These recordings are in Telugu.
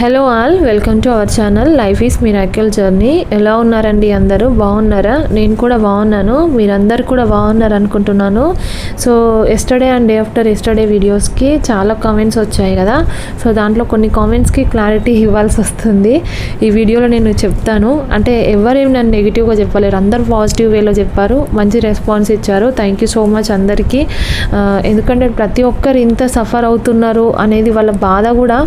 Hello all welcome to our channel life is miracle journey ఎలా ఉన్నారండి అందరూ? బాగున్నారా? నేను కూడా బాగున్నాను. మీరందరు కూడా బాగున్నారు అనుకుంటున్నాను. So yesterday and day after yesterday వీడియోస్కి చాలా కామెంట్స్ వచ్చాయి కదా. సో దాంట్లో కొన్ని కామెంట్స్కి క్లారిటీ ఇవ్వాల్సి వస్తుంది. ఈ వీడియోలో నేను చెప్తాను. అంటే ఎవరేమి నన్ను నెగిటివ్గా చెప్పలేరు. అందరూ పాజిటివ్ వేలో చెప్పారు. మంచి రెస్పాన్స్ ఇచ్చారు. థ్యాంక్ యూ సో మచ్ అందరికీ. ఎందుకంటే ప్రతి ఒక్కరు ఇంత సఫర్ అవుతున్నారు అనేది వాళ్ళ బాధ కూడా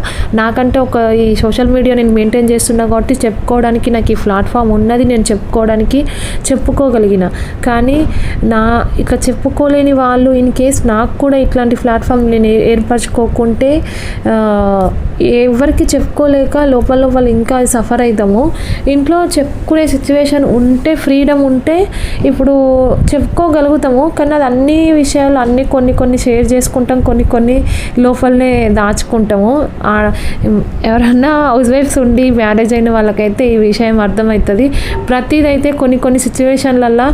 నాకంటే ఒక సోషల్ మీడియా నేను మెయింటైన్ చేస్తున్నా కాబట్టి చెప్పుకోవడానికి నాకు ఈ ప్లాట్ఫామ్ ఉన్నది నేను చెప్పుకోవడానికి చెప్పుకోగలిగిన. కానీ నా ఇక చెప్పుకోలేని వాళ్ళు ఇన్ కేస్ నాకు కూడా ఇట్లాంటి ప్లాట్ఫామ్ నేను ఏర్పరచుకోకుంటే ఎవరికి చెప్పుకోలేక లోపల లోపల ఇంకా సఫర్ అవుతాము ఇంట్లో చెప్పుకునే సిచ్యువేషన్ ఉంటే ఫ్రీడమ్ ఉంటే ఇప్పుడు చెప్పుకోగలుగుతాము. కానీ అది అన్ని విషయాలు అన్ని కొన్ని కొన్ని షేర్ చేసుకుంటాం కొన్ని కొన్ని లోపలనే దాచుకుంటాము. ఆ, ఎవరన్నా హౌస్ వైఫ్స్ ఉండి మ్యారేజ్ అయిన వాళ్ళకైతే ఈ విషయం అర్థమవుతుంది. ప్రతిదైతే కొన్ని కొన్ని సిచ్యువేషన్లల్లో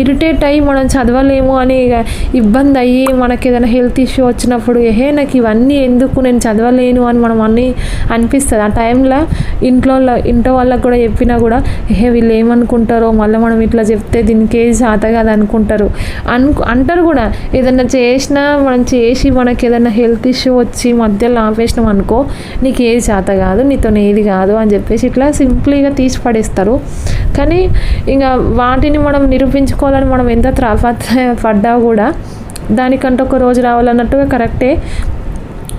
ఇరిటేట్ అయ్యి మనం చదవలేము అని ఇక ఇబ్బంది అయ్యి మనకి ఏదైనా హెల్త్ ఇష్యూ వచ్చినప్పుడు ఏహే నాకు ఇవన్నీ ఎందుకు నేను చదవలేను అని మనం అన్నీ అనిపిస్తుంది. ఆ టైంలో ఇంట్లో ఇంట్లో వాళ్ళకి కూడా చెప్పినా కూడా ఏహే వీళ్ళు ఏమనుకుంటారో మళ్ళీ మనం ఇట్లా చెప్తే దీనికి ఏది శాత కాదు అనుకుంటారు అను అంటారు కూడా ఏదైనా చేసినా మనం చేసి మనకి ఏదైనా హెల్త్ ఇష్యూ వచ్చి మధ్యలో ఆపేసినాం అనుకో నీకు ఏది చేత కాదు నీతో ఏది కాదు అని చెప్పేసి ఇట్లా సింపుల్గా తీసి పడేస్తారు. కానీ ఇంకా వాటిని మనం నిరూపించుకోవాలని మనం ఎంత త్రాఫ పడ్డా కూడా దానికంటే ఒక రోజు రావాలన్నట్టుగా కరెక్టే.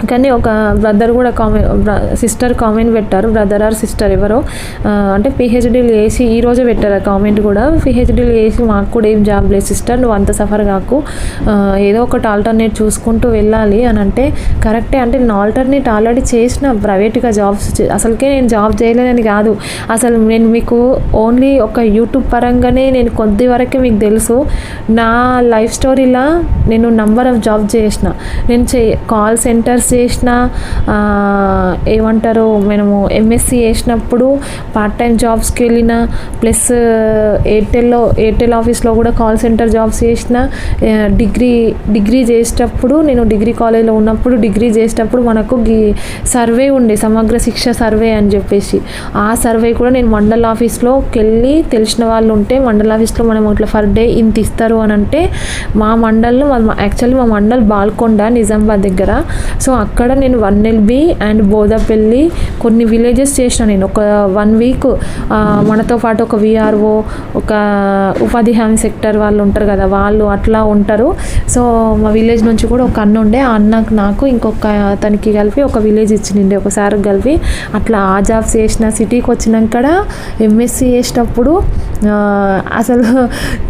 కానీ ఒక బ్రదర్ కూడా కామెంట్ సిస్టర్ కామెంట్ పెట్టారు. బ్రదర్ ఆర్ సిస్టర్ ఎవరో అంటే పిహెచ్డీలు వేసి ఈ రోజే పెట్టారు ఆ కామెంట్ కూడా. పిహెచ్డీలు వేసి మాకు కూడా ఏం జాబ్ లేదు సిస్టర్ నువ్వు అంత సఫర్ కాకు. ఏదో ఒకటి ఆల్టర్నేట్ చూసుకుంటూ వెళ్ళాలి అని అంటే కరెక్టే అంటే నేను ఆల్టర్నేట్ ఆల్రెడీ చేసిన ప్రైవేట్గా జాబ్స్ అసలుకే నేను జాబ్ చేయలేదని కాదు. అసలు నేను మీకు ఓన్లీ ఒక యూట్యూబ్ పరంగానే నేను కొద్ది వరకే మీకు తెలుసు. నా లైఫ్ స్టోరీలా నేను నంబర్ ఆఫ్ జాబ్ చేసిన. నేను చే కాల్ సెంటర్స్ చేసిన ఏమంటారు మనము ఎంఎస్సి చేసినప్పుడు పార్ట్ టైం జాబ్స్కి వెళ్ళిన ప్లస్ ఎయిర్టెల్లో ఎయిర్టెల్ ఆఫీస్లో కూడా కాల్ సెంటర్ జాబ్స్ చేసిన డిగ్రీ డిగ్రీ చేసేటప్పుడు నేను డిగ్రీ కాలేజ్లో ఉన్నప్పుడు డిగ్రీ చేసేటప్పుడు మనకు సర్వే ఉండే సమగ్ర శిక్ష సర్వే అని చెప్పేసి. ఆ సర్వే కూడా నేను మండల్ ఆఫీస్లోకి వెళ్ళి తెలిసిన వాళ్ళు ఉంటే మండల్ ఆఫీస్లో మనం ఇట్లా ఫర్ డే ఇంత ఇస్తారు అని అంటే మా మండల్లో యాక్చువల్లీ మా మండల్ బాల్కొండ నిజామాబాద్ దగ్గర. సో అక్కడ నేను వన్ ఎల్బి అండ్ బోధపల్లి కొన్ని విలేజెస్ చేసిన నేను. ఒక వన్ వీక్ మనతో పాటు ఒక విఆర్ఓ ఒక ఉపాధి హామీ సెక్టర్ వాళ్ళు ఉంటారు కదా వాళ్ళు అట్లా ఉంటారు. సో మా విలేజ్ నుంచి కూడా ఒక అన్న ఉండే. ఆ అన్నకు నాకు ఇంకొక అతనికి కలిపి ఒక విలేజ్ ఇచ్చినండి ఒకసారి కలిపి. అట్లా ఆ జాబ్స్ చేసిన సిటీకి వచ్చినాక ఎంఎస్సి చేసేటప్పుడు అసలు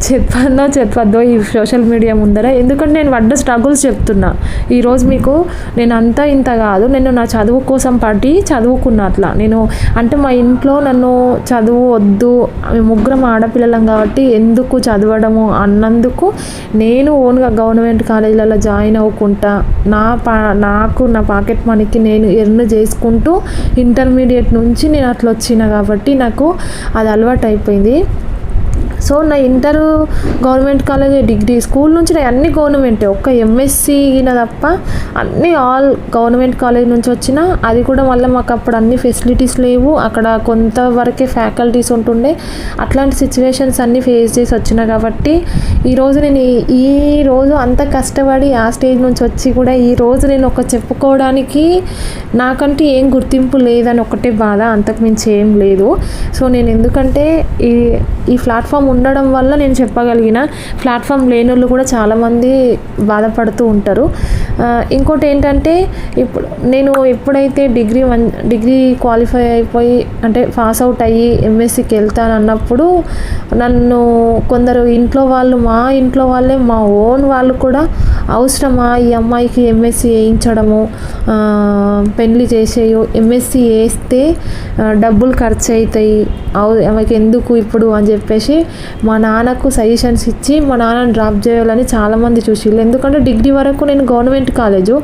చెప్పన్నా చెప్పద్దో ఈ సోషల్ మీడియా ముందర. ఎందుకంటే నేను పడ్డ స్ట్రగుల్స్ చెప్తున్నా. ఈరోజు మీకు నేను అంతా ఇంత కాదు. నేను నా చదువు కోసం పడి చదువుకున్నా అట్లా నేను అంటే మా ఇంట్లో నన్ను చదువు వద్దు ముగ్గురం ఆడపిల్లలం కాబట్టి ఎందుకు చదవడము అన్నందుకు నేను ఓన్గా గవర్నమెంట్ కాలేజీలలో జాయిన్ అవ్వకుండా నా పా నాకు నా పాకెట్ మనీకి నేను ఎర్న్ చేసుకుంటూ ఇంటర్మీడియట్ నుంచి నేను అట్లా వచ్చిన కాబట్టి నాకు అది అలవాటు అయిపోయింది సో నా inter government college degree school నుంచి నా అన్ని గవర్నమెంటే ఒక్క ఎంఎస్సి తప్ప అన్ని ఆల్ గవర్నమెంట్ కాలేజ్ నుంచి వచ్చిన అది కూడా మళ్ళీ మాకు అప్పుడు అన్ని ఫెసిలిటీస్ లేవు. అక్కడ కొంతవరకే ఫ్యాకల్టీస్ ఉంటుండే. అట్లాంటి సిచ్యువేషన్స్ అన్నీ ఫేస్ చేసి వచ్చిన కాబట్టి ఈరోజు నేను ఈ- రోజు అంత కష్టపడి ఆ స్టేజ్ నుంచి వచ్చి కూడా ఈ రోజు నేను ఒక చెప్పుకోవడానికి నాకంటూ ఏం గుర్తింపు లేదని ఒకటే బాధ. అంతకుమించి ఏం లేదు. సో నేను ఎందుకంటే ఈ ఈ ప్లాట్ఫామ్ ఉండడం వల్ల నేను చెప్పగలిగిన ప్లాట్ఫామ్ లేని వాళ్ళు కూడా చాలామంది బాధపడుతూ ఉంటారు. ఇంకోటి ఏంటంటే ఇప్పుడు నేను ఎప్పుడైతే డిగ్రీ వన్ డిగ్రీ క్వాలిఫై అయిపోయి అంటే పాస్ అవుట్ అయ్యి ఎంఎస్సికి వెళ్తాను అన్నప్పుడు నన్ను కొందరు ఇంట్లో వాళ్ళు మా ఇంట్లో వాళ్ళే మా ఓన్ వాళ్ళు కూడా అవసరమా ఈ అమ్మాయికి ఎంఎస్సి వేయించడము? పెళ్ళి చేసేయు ఎంఎస్సి వేస్తే డబ్బులు ఖర్చు అవుతాయి అవు ఆమెకి ఎందుకు ఇప్పుడు అని చెప్పేసి మా నాన్నకు సజెషన్స్ ఇచ్చి మా నాన్నని డ్రాప్ చేయాలని చాలామంది చూసిళ్ళు. ఎందుకంటే డిగ్రీ వరకు నేను గవర్నమెంట్ కాలేజు.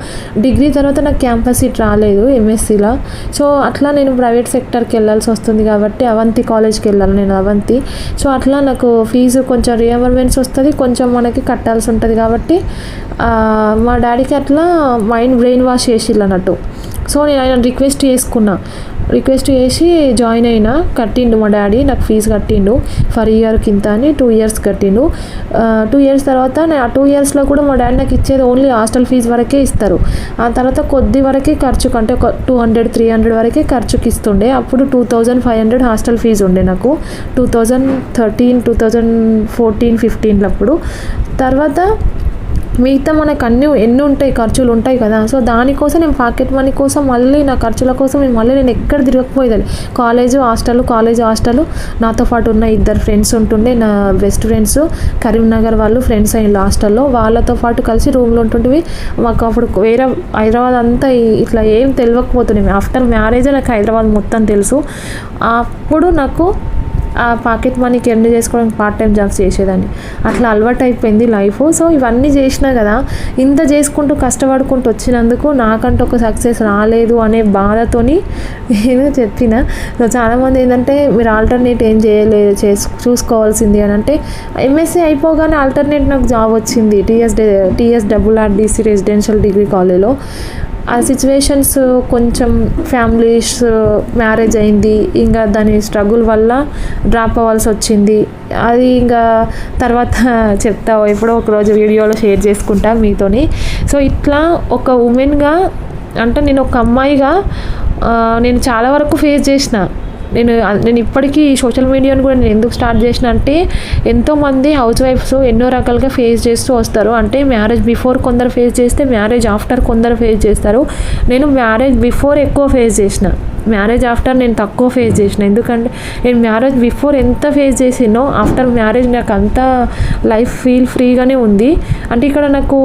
డిగ్రీ తర్వాత నాకు క్యాంపస్ సీట్ రాలేదు ఎంఎస్సీలో సో అట్లా నేను ప్రైవేట్ సెక్టర్కి వెళ్ళాల్సి వస్తుంది కాబట్టి అవంతి కాలేజ్కి వెళ్ళాలి నేను అవంతి. సో అట్లా నాకు ఫీజు కొంచెం రియంబర్మెంట్స్ వస్తుంది కొంచెం మనకి కట్టాల్సి ఉంటుంది కాబట్టి మా డాడీకి అట్లా మైండ్ బ్రెయిన్ వాష్ చేసిళ్ళు అన్నట్టు. సో నేను ఆయన రిక్వెస్ట్ చేసుకున్నా. రిక్వెస్ట్ చేసి జాయిన్ అయినా కట్టిండు మా డాడీ నాకు ఫీజు కట్టిండు. ఫర్ ఇయర్ కింద అని టూ ఇయర్స్ కట్టిండు. టూ ఇయర్స్ తర్వాత ఆ టూ ఇయర్స్లో కూడా మా డాడీ నాకు ఇచ్చేది ఓన్లీ హాస్టల్ ఫీజు వరకే ఇస్తారు. ఆ తర్వాత కొద్ది వరకే ఖర్చుకు అంటే ఒక టూ హండ్రెడ్ త్రీ హండ్రెడ్ వరకే ఖర్చుకి ఇస్తుండే. అప్పుడు two thousand five hundred hostel fees ఉండే నాకు. Two thousand thirteen two thousand fourteen ఫిఫ్టీన్లో అప్పుడు తర్వాత మిగతా మనకు అన్ని ఎన్ని ఉంటాయి ఖర్చులు ఉంటాయి కదా. సో దానికోసం నేను పాకెట్ మనీ కోసం మళ్ళీ నా ఖర్చుల కోసం నేను మళ్ళీ నేను ఎక్కడ తిరగకపోయేదాన్ని. College hostel college hostel. నాతో పాటు ఉన్న ఇద్దరు ఫ్రెండ్స్ ఉంటుండే నా బెస్ట్ ఫ్రెండ్స్. కరీంనగర్ వాళ్ళు ఫ్రెండ్స్ అయిన హాస్టల్లో. వాళ్ళతో పాటు కలిసి రూమ్లో ఉంటుంటివి మాకు అప్పుడు వేరే హైదరాబాద్ అంతా ఇట్లా ఏం తెలియకపోతున్నాయి ఆఫ్టర్ మ్యారేజ్ నాకు హైదరాబాద్ మొత్తం తెలుసు. అప్పుడు నాకు ఆ పాకెట్ మనీకి ఎర్న్ చేసుకోవడానికి పార్ట్ టైం జాబ్స్ చేసేదాన్ని. అట్లా అలవాటు అయిపోయింది లైఫ్. సో ఇవన్నీ చేసినా కదా ఇంత చేసుకుంటూ కష్టపడుకుంటూ వచ్చినందుకు నాకంటూ ఒక సక్సెస్ రాలేదు అనే బాధతోని నేను చెప్పిన. సో చాలామంది ఏంటంటే మీరు ఆల్టర్నేట్ ఏం చేయలేదు చేసు చూసుకోవాల్సింది అని అంటే ఎంఎస్సీ అయిపోగానే ఆల్టర్నేట్ నాకు జాబ్ వచ్చింది. TS TS double RDC residential degree కాలేజ్లో ఆ సిచ్యువేషన్స్ కొంచెం ఫ్యామిలీస్ మ్యారేజ్ అయింది. ఇంకా దాని స్ట్రగుల్ వల్ల డ్రాప్ అవ్వాల్సి వచ్చింది. అది ఇంకా తర్వాత చెప్తా ఎప్పుడో ఒక రోజు వీడియోలో షేర్ చేసుకుంటా మీతోని. సో ఇట్లా ఒక ఉమెన్గా అంటే నేను ఒక అమ్మాయిగా నేను చాలా వరకు ఫేస్ చేసిన. నేను నేను ఇప్పటికీ సోషల్ మీడియాను కూడా నేను ఎందుకు స్టార్ట్ చేసిన అంటే ఎంతోమంది హౌస్ వైఫ్స్ ఎన్నో రకాలుగా ఫేస్ చేస్తూ వస్తారు. అంటే మ్యారేజ్ బిఫోర్ కొందరు ఫేస్ చేస్తే మ్యారేజ్ ఆఫ్టర్ కొందరు ఫేస్ చేస్తారు. నేను మ్యారేజ్ బిఫోర్ ఎక్కువ ఫేస్ చేసిన. మ్యారేజ్ ఆఫ్టర్ నేను తక్కువ ఫేస్ చేసిన. ఎందుకంటే నేను మ్యారేజ్ బిఫోర్ ఎంత ఫేస్ చేసినో ఆఫ్టర్ మ్యారేజ్ నాకు అంత లైఫ్ ఫీల్ ఫ్రీగానే ఉంది. అంటే ఇక్కడ నాకు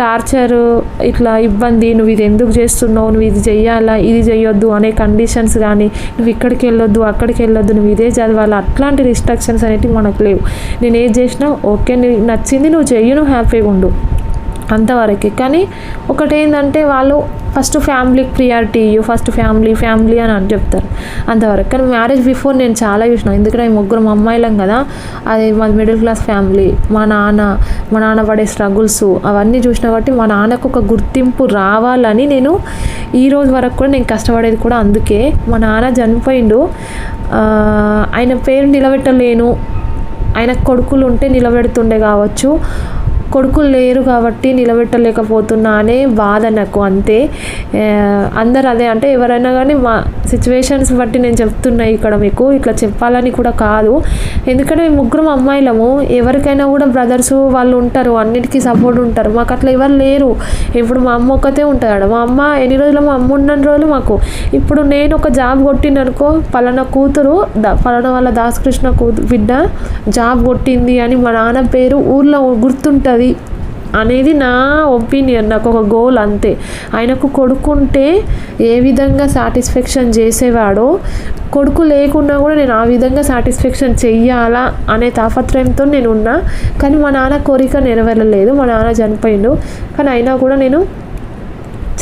టార్చరు ఇట్లా ఇబ్బంది నువ్వు ఇది ఎందుకు చేస్తున్నావు? నువ్వు ఇది చెయ్యాలా? ఇది చెయ్యొద్దు అనే కండిషన్స్ కానీ నువ్వు ఇక్కడికి వెళ్ళొద్దు అక్కడికి వెళ్ళొద్దు నువ్వు ఇదే చదవాలి? అట్లాంటి రిస్ట్రిక్షన్స్ అనేవి మనకు లేవు. నేను ఏది చేసినా ఓకే నీకు నచ్చింది నువ్వు చెయ్యి నువ్వు హ్యాపీగా ఉండు. అంతవరకే. కానీ ఒకటి ఏంటంటే వాళ్ళు ఫస్ట్ ఫ్యామిలీకి ప్రియారిటీ ఇవ్వు ఫస్ట్ ఫ్యామిలీ ఫ్యామిలీ అని అని చెప్తారు. అంతవరకు. కానీ మ్యారేజ్ బిఫోర్ నేను చాలా చూసిన. ఎందుకంటే ముగ్గురు ముగ్గురం అమ్మాయిలం కదా. అది మాది మిడిల్ క్లాస్ ఫ్యామిలీ మా నాన్న మా నాన్న పడే స్ట్రగుల్స్ అవన్నీ చూసిన కాబట్టి మా నాన్నకు ఒక గుర్తింపు రావాలని నేను ఈ రోజు వరకు కూడా నేను కష్టపడేది కూడా అందుకే. మా నాన్న చనిపోయిండు. ఆయన పేరు నిలబెట్టలేను. ఆయన కొడుకులు ఉంటే నిలబెడుతుండే కావచ్చు. కొడుకులు లేరు కాబట్టి నిలబెట్టలేకపోతున్నా అనే బాధ నాకు అంతే అందరు అదే అంటే ఎవరైనా కానీ మా సిచ్యువేషన్స్ బట్టి నేను చెప్తున్నా ఇక్కడ మీకు ఇట్లా చెప్పాలని కూడా కాదు. ఎందుకంటే మేము ముగ్గురం అమ్మాయిలము ఎవరికైనా కూడా బ్రదర్స్ వాళ్ళు ఉంటారు అన్నిటికీ సపోర్ట్ ఉంటారు. మాకు అట్లా ఎవరు లేరు. ఇప్పుడు మా అమ్మ ఒక్కతే ఉంటుంది మా అమ్మ ఎన్ని రోజులు మా అమ్మ ఉన్న రోజులు మాకు. ఇప్పుడు నేను ఒక జాబ్ కొట్టిననుకో పలానా కూతురు ద పలానా వాళ్ళ దాసకృష్ణ కూతురు బిడ్డ జాబ్ కొట్టింది అని మా నాన్న పేరు ఊర్లో గుర్తుంటుంది. అది అనేది నా ఒపీనియన్ నాకు ఒక గోల్ అంతే. ఆయనకు కొడుకుంటే ఏ విధంగా సాటిస్ఫాక్షన్ చేసేవాడో కొడుకు లేకున్నా కూడా నేను ఆ విధంగా సాటిస్ఫాక్షన్ చెయ్యాలా అనే తాపత్రయంతో నేను ఉన్నా. కానీ మా నాన్న కోరిక నెరవేరలేదు మా నాన్న చనిపోయిండు. కానీ అయినా కూడా నేను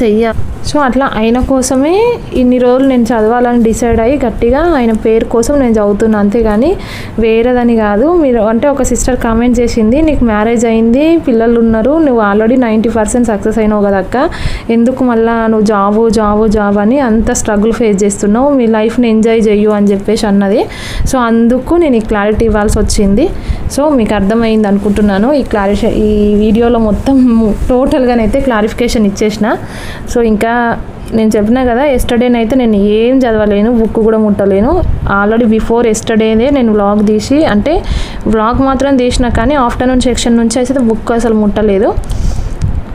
చెయ్య. సో అట్లా ఆయన కోసమే ఇన్ని రోజులు నేను చదవాలని డిసైడ్ అయ్యి గట్టిగా ఆయన పేరు కోసం నేను చదువుతున్నాను అంతేగాని వేరేదని కాదు. మీరు అంటే ఒక సిస్టర్ కామెంట్ చేసింది నీకు మ్యారేజ్ అయింది పిల్లలు ఉన్నారు నువ్వు ఆల్రెడీ నైంటీ పర్సెంట్ సక్సెస్ అయినావు కదా అక్క. ఎందుకు మళ్ళీ నువ్వు జాబు జాబు జాబ్ అని అంత స్ట్రగుల్ ఫేస్ చేస్తున్నావు? మీ లైఫ్ని ఎంజాయ్ చెయ్యు అని చెప్పేసి అన్నది. సో అందుకు నేను ఈ క్లారిటీ ఇవ్వాల్సి వచ్చింది. సో మీకు అర్థమైంది అనుకుంటున్నాను. ఈ క్లారిఫై ఈ వీడియోలో మొత్తం టోటల్గానైతే క్లారిఫికేషన్ ఇచ్చేసిన. సో ఇంకా నేను చెప్పినా కదా ఎస్టర్డేనైతే నేను ఏం చదవలేను బుక్ కూడా ముట్టలేను. ఆల్రెడీ బిఫోర్ ఎస్టర్డేనే నేను వ్లాగ్ తీసి అంటే వ్లాగ్ మాత్రం తీసిన కానీ ఆఫ్టర్నూన్ సెక్షన్ నుంచి అయితే బుక్ అసలు ముట్టలేదు.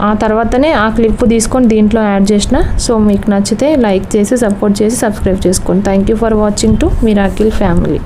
ఆ తర్వాతనే ఆ క్లిప్ తీసుకొని దీంట్లో యాడ్ చేసిన. సో మీకు నచ్చితే లైక్ చేసి సపోర్ట్ చేసి సబ్స్క్రైబ్ చేసుకోండి. Thank you for watching to miracle family